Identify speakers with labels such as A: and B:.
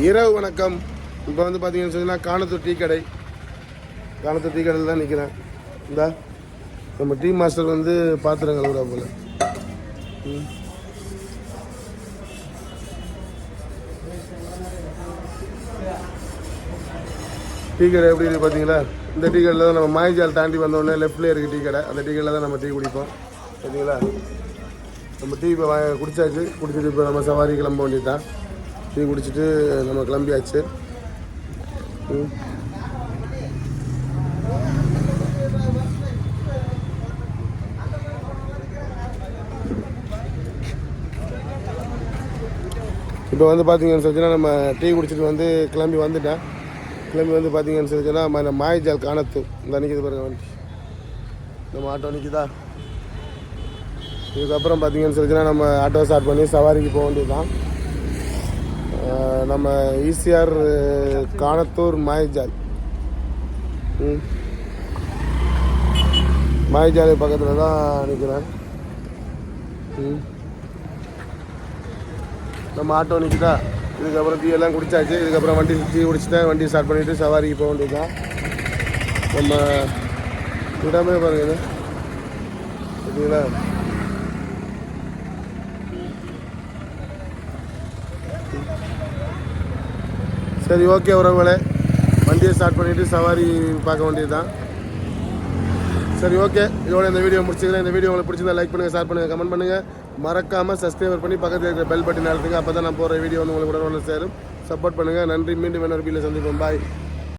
A: இரவு வணக்கம். இப்போ வந்து பார்த்தீங்கன்னு சொன்னால் காணத்தூர் டீ கடை. காணத்தூர் டீ கடையில் தான் நிற்கிறேன் இந்தா நம்ம டீ மாஸ்டர் வந்து பாத்திரம் கழுவுறா போல. ம். டீ கடை எப்படி இருக்கு பார்த்தீங்களா இந்த டீ கடையில் தான் நம்ம மாய்ஜால் தாண்டி வந்தோடனே லெஃப்ட்லேயே இருக்குது டீ கடை. அந்த டீ கடையில் தான் நம்ம டீ குடிப்போம். பார்த்தீங்களா நம்ம டீ இப்போ வா- குடிச்சாச்சு. குடிச்சிட்டு இப்போ நம்ம சவாரி கிளம்ப வேண்டியது தான் டீ குடிச்சிட்டு நம்ம கிளம்பியாச்சு. இப்போ வந்து பார்த்தீங்கன்னு சொல்லிச்சுன்னா நம்ம டீ குடிச்சிட்டு வந்து கிளம்பி வந்துட்டேன். கிளம்பி வந்து பார்த்தீங்கன்னு சொல்லிச்சுன்னா நம்ம இந்த காணத்து இந்த நிற்கிது பாருங்க வண்டி. நம்ம ஆட்டோ நிற்கிதா இதுக்கப்புறம் பார்த்தீங்கன்னு சொல்லிச்சுன்னா நம்ம ஆட்டோ ஸ்டார்ட் பண்ணி சவாரிக்கு போக வேண்டியது தான் நம்ம ஈசிஆர் காணத்தூர் மாயஜால். மாயஜாலை பக்கத்தில் தான் நிற்கிறேன் ம். நம்ம ஆட்டோ நிற்குதா இதுக்கப்புறம் டீ எல்லாம் குடிச்சாச்சு. இதுக்கப்புறம் வண்டி டீ குடிச்சிட்டேன். வண்டி ஸ்டார்ட் பண்ணிவிட்டு சவாரிக்கு போக வேண்டியதுதான். நம்ம விடாமே பாருங்க இது. பார்த்தீங்களா சரி ஓகே உறவுகளே. வண்டியை ஸ்டார்ட் பண்ணிவிட்டு சவாரி பார்க்க வேண்டியது தான் சரி ஓகே இதோட இந்த வீடியோ முடிச்சுக்கிறேன். இந்த வீடியோ உங்களுக்கு பிடிச்சிருந்தா லைக் பண்ணுங்கள் ஷேர் பண்ணுங்கள் கமெண்ட் பண்ணுங்கள் மறக்காமல் சப்ஸ்கிரைபர் பண்ணி பக்கத்தில் இருக்கிற பெல் பட்டன் நடத்துங்க அப்போ தான் நான் போகிற வீடியோ வந்து உங்களுக்கு உடனே சேரும். சப்போர்ட் பண்ணுங்கள் நன்றி. மீண்டும் இன்னொரு வீடியோ சந்திப்போம். பாய்